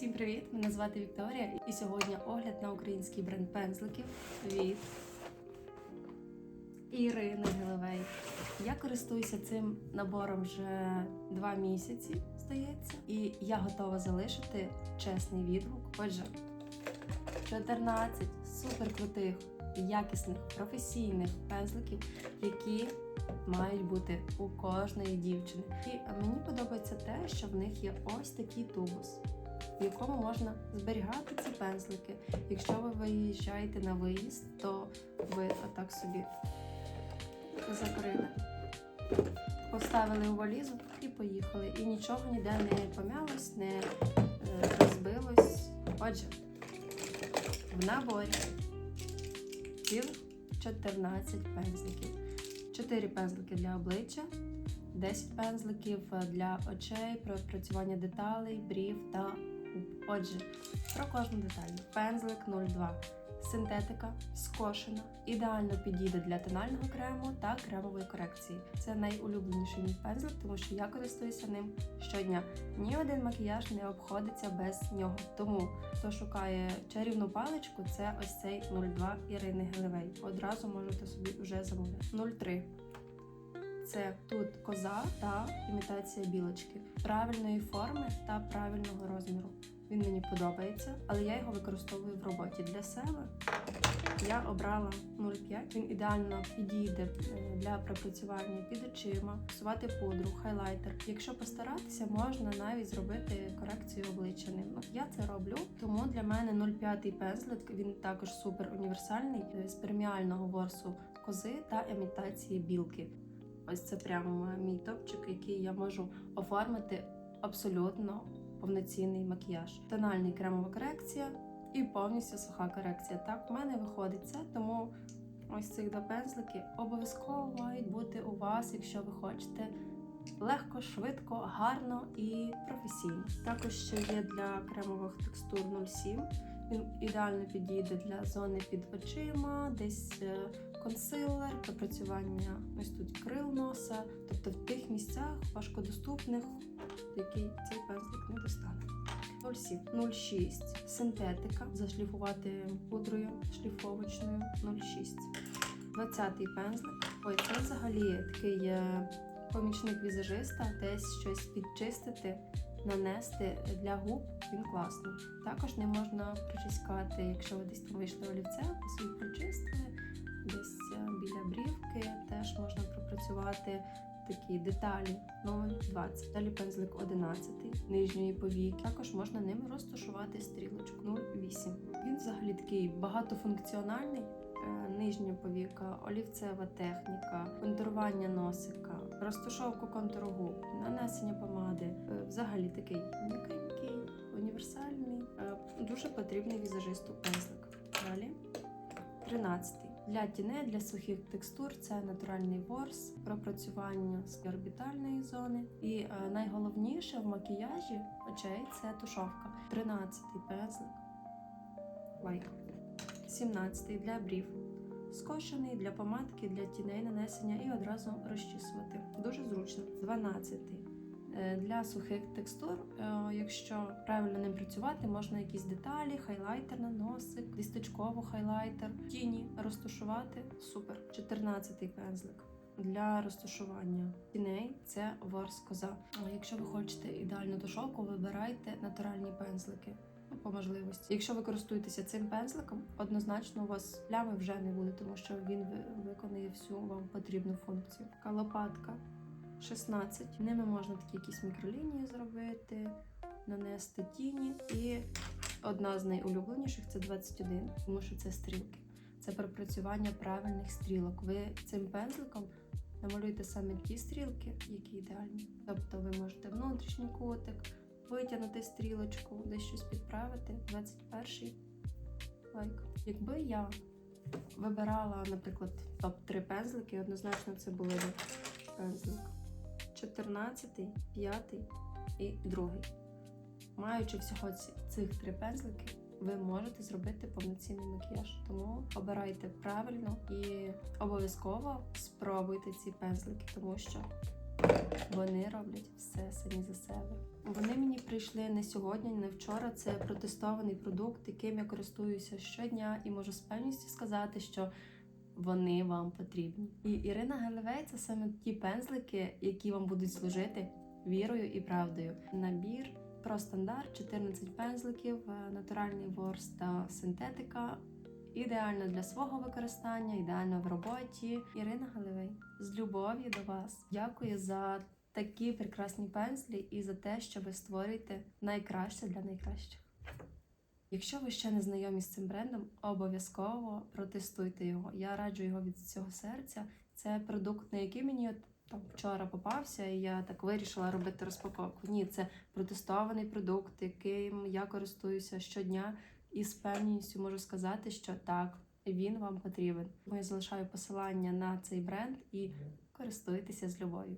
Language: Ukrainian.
Всім привіт! Мене звати Вікторія, і сьогодні огляд на український бренд пензликів від Ірини Гелевей. Я користуюся цим набором вже два місяці, здається, і я готова залишити чесний відгук. Отже, 14 суперкрутих, якісних, професійних пензликів, які мають бути у кожної дівчини. І мені подобається те, що в них є ось такий тубус, в якому можна зберігати ці пензлики. Якщо ви виїжджаєте на виїзд, то ви отак собі закрили, поставили у валізу і поїхали. І нічого ніде не помялось, не е, розбилось. Отже, в наборі цілих 14 пензликів. 4 пензлики для обличчя, 10 пензликів для очей, про відпрацювання деталей, брів та. Отже, про кожну деталь. Пензлик 02. Синтетика скошена, ідеально підійде для тонального крему та кремової корекції. Це найулюбленіший мій пензлик, тому що я користуюся ним щодня. Ні один макіяж не обходиться без нього. Тому хто шукає чарівну паличку, це ось цей 02 Ірини Гелевей. Одразу можете собі вже замовити. 03. Це тут коза та імітація білочки правильної форми та правильного. Він мені подобається, але я його використовую в роботі для себе. Я обрала 0,5. Він ідеально підійде е, для пропрацювання під очима, псувати пудру, хайлайтер. Якщо постаратися, можна навіть зробити корекцію обличчя ним. Ну, Я це роблю, тому для мене 0,5 пензлик він також супер універсальний е, з преміального ворсу кози та імітації білки. Ось це прямо мій топчик, який я можу оформити абсолютно повноцінний макіяж. Тональний кремова корекція і повністю суха корекція. Так, в мене виходить це, тому ось цих два пензлики обов'язково мають бути у вас, якщо ви хочете. Легко, швидко, гарно і професійно. Також ще є для кремових текстур 07. Він ідеально підійде для зони під очима, десь е, консилер, допрацювання ось тут крил носа, тобто в тих місцях важкодоступних, який цей пензлик не достане. 07, 06, синтетика, зашліфувати пудрою шліфовочною 06. 20-й пензлик. Ой, це взагалі такий е, помічник візажиста, десь щось підчистити, нанести для губ. Він класний. Також не можна прочискати, якщо ви десь там вийшли олівця, ви собі прочистили, десь е, біля брівки теж можна пропрацювати такі деталі 0,20. Далі пензлик 11 нижньої повіки. Також можна ним розташувати стрілочку 0,8. Він взагалі такий багатофункціональний. Е, Нижня повіка, олівцева техніка, контурування носика, розташовку контуру губ, нанесення помади. Е, Взагалі такий м'якенький, універсальний, е, дуже потрібний візажисту пензлик. Далі 13. Для тіней, для сухих текстур це натуральний ворс, пропрацювання з орбітальної зони. І е, найголовніше в макіяжі очей це тушовка. 13 пензлик. Лайк. 17 для брів. Скошений для помадки, для тіней нанесення і одразу розчісувати. Дуже зручно. 12 Е, для сухих текстур, е, якщо правильно ним працювати, можна якісь деталі, хайлайтер на носик, лісточково хайлайтер, тіні розташувати. Супер. 14-й пензлик. Для розташування тіней це ворс коза. Якщо ви хочете ідеальну тушовку, вибирайте натуральні пензлики. По можливості, якщо ви користуєтеся цим пензликом, однозначно у вас плями вже не буде, тому що він ви- виконує всю вам потрібну функцію. Така лопатка 16. Ними можна такі якісь мікролінії зробити, нанести тіні. І одна з найулюбленіших це 21, тому що це стрілки. Це пропрацювання правильних стрілок. Ви цим пензликом намалюєте саме ті стрілки, які ідеальні. Тобто ви можете внутрішній кутик, витягнути стрілочку, десь щось підправити. 21 лайк. Якби я вибирала, наприклад, топ-3 пензлики, однозначно це були б пензлик 14, 5 і 2. Маючи всього цих три пензлики, ви можете зробити повноцінний макіяж. Тому обирайте правильно і обов'язково спробуйте ці пензлики, тому що Вони роблять все самі за себе. Вони мені прийшли не сьогодні, не вчора. Це протестований продукт, яким я користуюся щодня, і можу з певністю сказати, що вони вам потрібні. І Ірина Гелевей це саме ті пензлики, які вам будуть служити вірою і правдою. Набір про стандарт 14 пензликів, е, натуральний ворс та синтетика. Ідеально для свого використання, ідеально в роботі. Ірина Галевей з любов'ю до вас. Дякую за такі прекрасні пензлі і за те, що ви створюєте найкраще для найкращих. Якщо ви ще не знайомі з цим брендом, обов'язково протестуйте його. Я раджу його від цього серця. Це продукт, на який мені там вчора попався, і я так вирішила робити розпаковку. Ні, це протестований продукт, яким я користуюся щодня, і з певністю можу сказати, що так, він вам потрібен. Тому я залишаю посилання на цей бренд і користуйтеся з любов'ю.